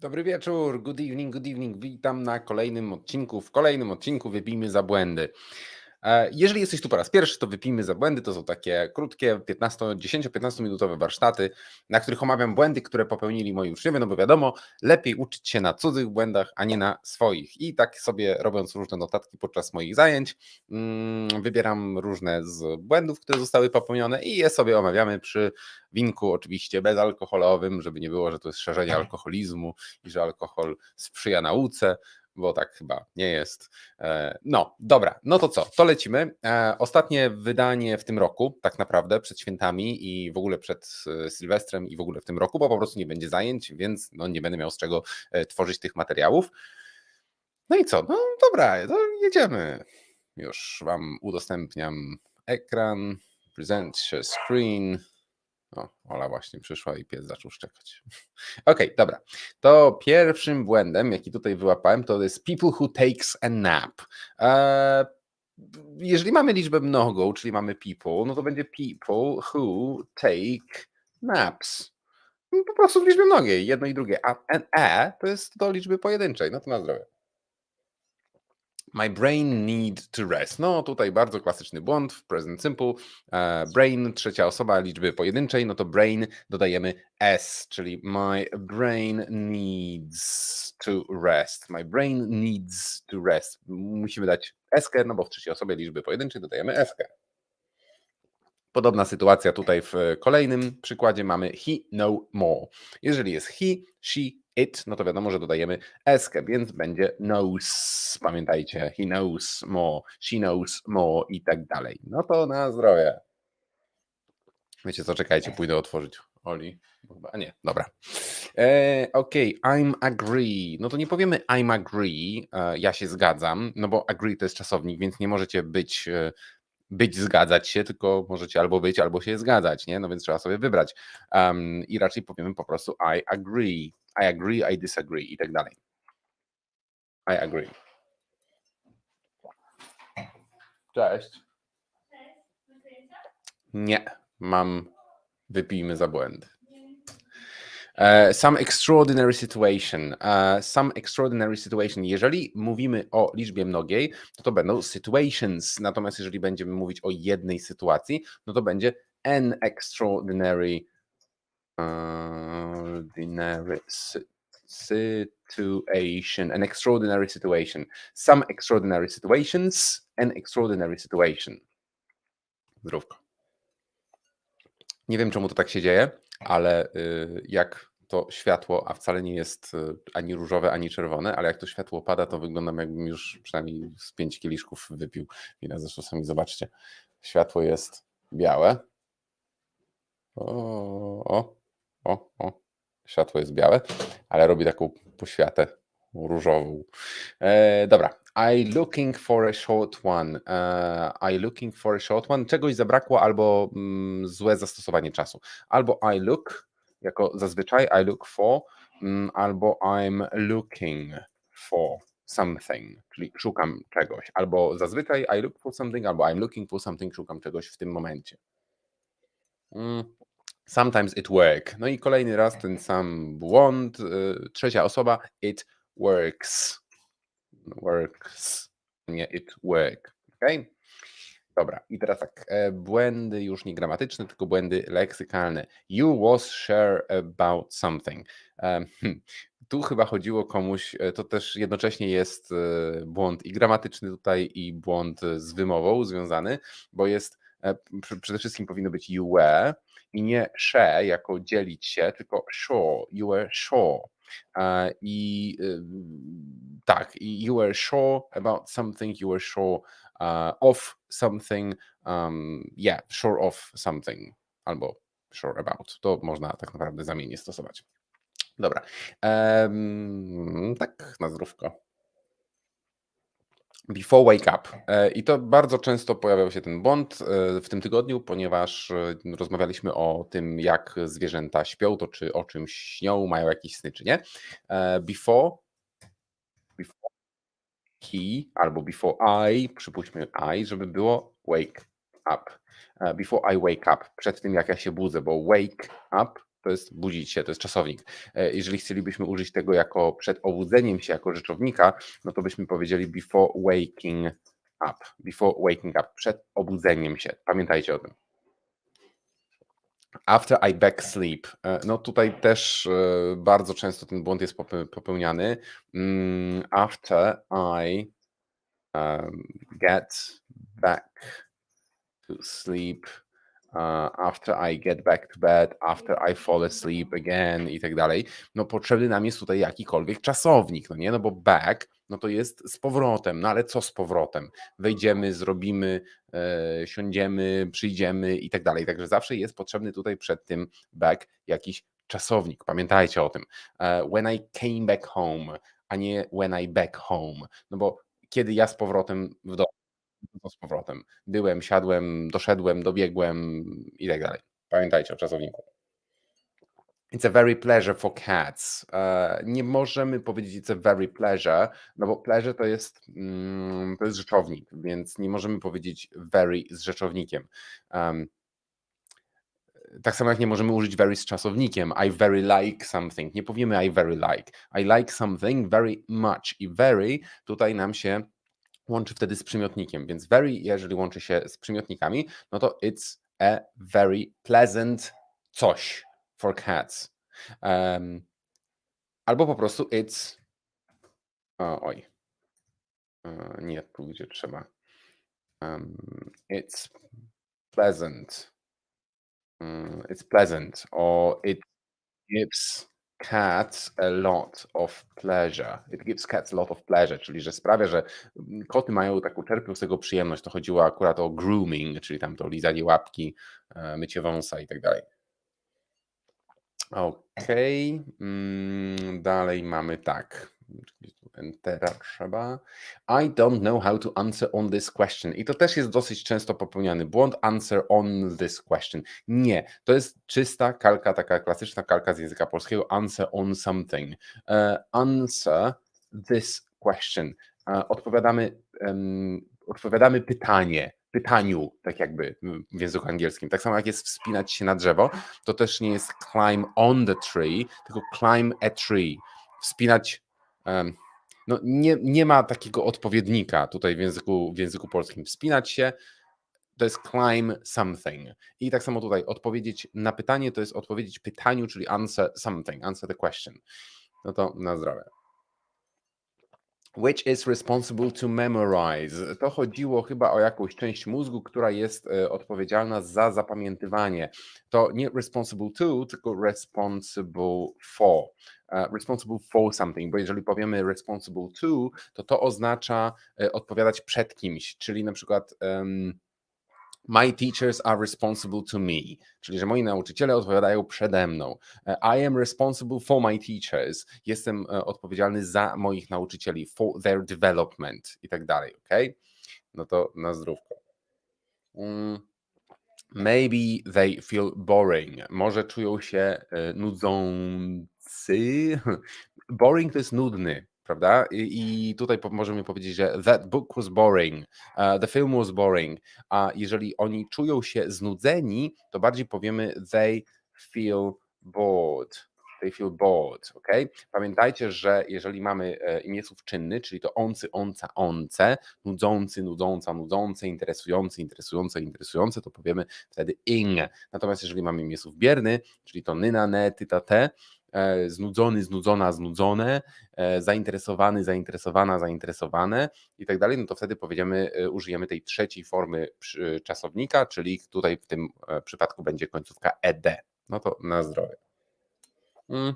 Dobry wieczór, good evening, good evening. Witam na kolejnym odcinku. W kolejnym odcinku wypijmy za błędy. E, Jeżeli jesteś tu po raz pierwszy, to wypijmy za błędy. To są takie krótkie 15, 10-15 minutowe warsztaty, na których omawiam błędy, które popełnili moi uczniowie, no bo wiadomo, lepiej uczyć się na cudzych błędach, a nie na swoich. I tak sobie robiąc różne notatki podczas moich zajęć, mm, wybieram różne z błędów, które zostały popełnione i je sobie omawiamy przy winku, oczywiście bezalkoholowym, żeby nie było, że to jest szerzenie alkoholizmu i że alkohol sprzyja nauce, bo tak chyba nie jest. E, No, dobra, no to co? To lecimy. E, Ostatnie wydanie w tym roku, tak naprawdę przed świętami i w ogóle przed e, Sylwestrem i w ogóle w tym roku, bo po prostu nie będzie zajęć, więc no nie będę miał z czego tworzyć tych materiałów. No i co? No dobra, to jedziemy. Już Wam udostępniam ekran, present screen. O, Ola właśnie przyszła i pies zaczął szczekać. Okej, dobra. To pierwszym błędem, jaki tutaj wyłapałem, to jest people who takes a nap. Eee, jeżeli mamy liczbę mnogą, czyli mamy people, no to będzie people who take naps. Po prostu w liczbie mnogiej, jedno i drugie. A e to jest do liczby pojedynczej. No to na zdrowie. My brain need to rest. No tutaj bardzo klasyczny błąd w present simple. E, brain, trzecia osoba liczby pojedynczej, no to brain dodajemy s, czyli my brain needs to rest. My brain needs to rest. Musimy dać eskę, no bo w trzeciej osobie liczby pojedynczej dodajemy eskę. Podobna sytuacja tutaj w kolejnym przykładzie mamy he no more. Jeżeli jest he, she, it, no to wiadomo, że dodajemy eskę, więc będzie knows. Pamiętajcie, he knows more, she knows more i tak dalej. No to na zdrowie. Wiecie co, czekajcie, pójdę otworzyć. Oli, chyba, nie, dobra. E, Okej, I'm agree. No to nie powiemy I'm agree, e, ja się zgadzam, no bo agree to jest czasownik, więc nie możecie być, e, być zgadzać się, tylko możecie albo być, albo się zgadzać, nie? No więc trzeba sobie wybrać. Um, I raczej powiemy po prostu I agree. I agree, I disagree i tak dalej. I agree. Cześć. Nie, mam. Wypijmy za błędy. E, Some extraordinary situation. E, Some extraordinary situation. Jeżeli mówimy o liczbie mnogiej, to to będą situations. Natomiast jeżeli będziemy mówić o jednej sytuacji, no to będzie an extraordinary ordinary sy- situation. An extraordinary situation. Some extraordinary situations. An extraordinary situation. Zdrówko. Nie wiem, czemu to tak się dzieje, ale y, jak to światło, a wcale nie jest y, ani różowe, ani czerwone, ale jak to światło pada, to wyglądam jakbym już przynajmniej z pięć kieliszków wypił. Ile zresztą sami zobaczcie. Światło jest białe. O, o, o, o. Światło jest białe, ale robi taką poświatę różową. E, dobra. I looking for a short one. E, I looking for a short one. Czegoś zabrakło albo mm, złe zastosowanie czasu. Albo I look, jako zazwyczaj I look for, mm, albo I'm looking for something, czyli szukam czegoś. Albo zazwyczaj I look for something, albo I'm looking for something, szukam czegoś w tym momencie. Mm, Sometimes it work. No i kolejny raz ten sam błąd. y, Trzecia osoba. It works. Works. Nie it work. Ok? Dobra. I teraz tak. e, Błędy już nie gramatyczne, tylko błędy leksykalne. You was sure about something. Em, hmm, Tu chyba chodziło komuś, e, to też jednocześnie jest e, błąd i gramatyczny tutaj, i błąd e, z wymową związany, bo jest e, przede wszystkim powinno być were, i nie she jako dzielić się, tylko sure, you were sure. E, I y, tak, you were sure about something, you were sure uh, of something, um, yeah, sure of something, albo sure about. To można tak naprawdę zamiennie stosować. Dobra, em, tak, na zdrówko. Before wake up. E, I to bardzo często pojawiał się ten błąd e, w tym tygodniu, ponieważ e, rozmawialiśmy o tym, jak zwierzęta śpią, to czy o czymś śnią, mają jakieś sny, czy nie. Before, before he albo before I, przypuśćmy I, żeby było wake up. Before I wake up, przed tym jak ja się budzę, bo wake up to jest budzić się, to jest czasownik. E, Jeżeli chcielibyśmy użyć tego jako przed obudzeniem się, jako rzeczownika, no to byśmy powiedzieli before waking up. Before waking up, przed obudzeniem się. Pamiętajcie o tym. After I back sleep. E, No tutaj też e, bardzo często ten błąd jest popełniany. Mm, After I um, get back to sleep, uh, after I get back to bed, after I fall asleep again i tak dalej. No potrzebny nam jest tutaj jakikolwiek czasownik, no nie? No bo back, no to jest z powrotem, no ale co z powrotem? Wejdziemy, zrobimy, e, siądziemy, przyjdziemy i tak dalej. Także zawsze jest potrzebny tutaj przed tym back jakiś czasownik. Pamiętajcie o tym. E, when I came back home, a nie when I back home. No bo kiedy ja z powrotem w domu, z powrotem. Byłem, siadłem, doszedłem, dobiegłem i tak dalej. Pamiętajcie o czasowniku. It's a very pleasure for cats. E, Nie możemy powiedzieć it's a very pleasure, no bo pleasure to jest, mm, to jest rzeczownik, więc nie możemy powiedzieć very z rzeczownikiem. Em, tak samo jak nie możemy użyć very z czasownikiem. I very like something. Nie powiemy I very like. I like something very much. I very tutaj nam się łączy wtedy z przymiotnikiem. Więc very, jeżeli łączy się z przymiotnikami, no to it's a very pleasant coś for cats. Em, albo po prostu it's. O, oj. E, Nie tu, gdzie trzeba. Em, it's pleasant. Mm, It's pleasant, or it gives cats a lot of pleasure. It gives cats a lot of pleasure, czyli że sprawia, że koty mają taką, czerpią z tego przyjemność. To chodziło akurat o grooming, czyli tam to lizanie łapki, e, mycie wąsa i tak dalej. Okej, mm, dalej mamy tak. Entera trzeba. I don't know how to answer on this question. I to też jest dosyć często popełniany błąd. Answer on this question. Nie, to jest czysta kalka, taka klasyczna kalka z języka polskiego. Answer on something. E, answer this question. E, odpowiadamy, em, odpowiadamy pytanie, pytaniu, tak jakby w języku angielskim. Tak samo jak jest wspinać się na drzewo, to też nie jest climb on the tree, tylko climb a tree. Wspinać. No nie, nie ma takiego odpowiednika tutaj w języku, w języku polskim. Wspinać się to jest climb something. I tak samo tutaj odpowiedzieć na pytanie to jest odpowiedzieć pytaniu, czyli answer something, answer the question. No to na zdrowie. Which is responsible to memorize? To chodziło chyba o jakąś część mózgu, która jest e, odpowiedzialna za zapamiętywanie. To nie responsible to, tylko responsible for. E, Responsible for something, bo jeżeli powiemy responsible to, to to oznacza e, odpowiadać przed kimś, czyli na przykład em, My teachers are responsible to me, czyli że moi nauczyciele odpowiadają przede mną. E, I am responsible for my teachers. Jestem e, odpowiedzialny za moich nauczycieli, for their development i tak dalej, ok? No to na zdrówko. Mm, Maybe they feel boring. Może czują się e, nudzący. Boring to jest nudny, prawda? I, i tutaj możemy powiedzieć, że that book was boring, uh, the film was boring. A jeżeli oni czują się znudzeni, to bardziej powiemy they feel bored. They feel bored, ok? Pamiętajcie, że jeżeli mamy e, imię słów czynny, czyli to oncy, onca, once, nudzący, nudząca, nudzące, interesujący, interesujące, interesujące, to powiemy wtedy ing. Natomiast jeżeli mamy imię słów bierny, czyli to nyna, ne, tyta, te, e, znudzony, znudzona, znudzone, e, zainteresowany, zainteresowana, zainteresowane i tak dalej, no to wtedy powiemy, e, użyjemy tej trzeciej formy czasownika, czyli tutaj w tym e, przypadku będzie końcówka ed. No to na zdrowie. Mm.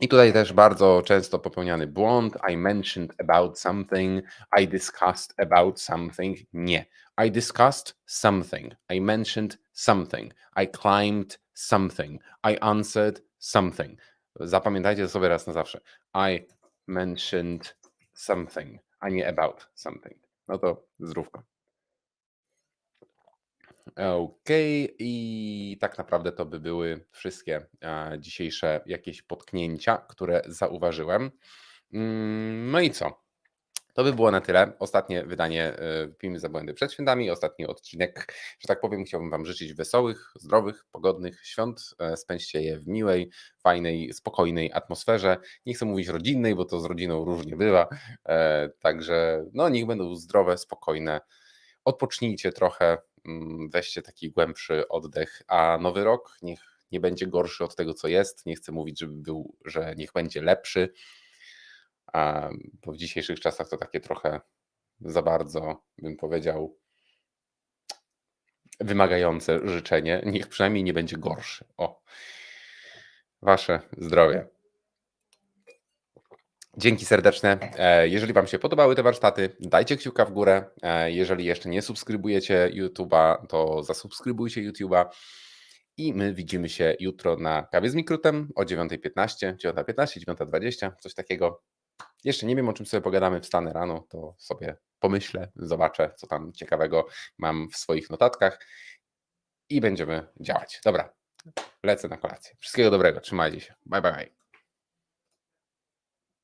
I tutaj też bardzo często popełniany błąd. I mentioned about something, I discussed about something. Nie. I discussed something. I mentioned something. I climbed something. I answered something. Zapamiętajcie to sobie raz na zawsze. I mentioned something, a nie about something. No to zdrówko. Okej, i tak naprawdę to by były wszystkie dzisiejsze jakieś potknięcia, które zauważyłem. Mm, No i co? To by było na tyle. Ostatnie wydanie e, Wypijmy za błędy przed świętami, ostatni odcinek, że tak powiem, chciałbym Wam życzyć wesołych, zdrowych, pogodnych świąt. E, Spędźcie je w miłej, fajnej, spokojnej atmosferze. Nie chcę mówić rodzinnej, bo to z rodziną różnie bywa. E, Także no, niech będą zdrowe, spokojne. Odpocznijcie trochę, mm, weźcie taki głębszy oddech, a nowy rok niech nie będzie gorszy od tego, co jest. Nie chcę mówić, żeby był, że niech będzie lepszy bo w dzisiejszych czasach to takie trochę za bardzo, bym powiedział, wymagające życzenie. Niech przynajmniej nie będzie gorszy. O, wasze zdrowie. Dzięki serdeczne. E, Jeżeli Wam się podobały te warsztaty, dajcie kciuka w górę. E, Jeżeli jeszcze nie subskrybujecie YouTube'a, to zasubskrybujcie YouTube'a. I my widzimy się jutro na kawie z Mikrutem o 9.15, 9.15, 9.20, coś takiego. Jeszcze nie wiem, o czym sobie pogadamy, wstanę rano, to sobie pomyślę, zobaczę, co tam ciekawego mam w swoich notatkach i będziemy działać. Dobra, lecę na kolację. Wszystkiego dobrego, trzymajcie się. Bye, bye. bye.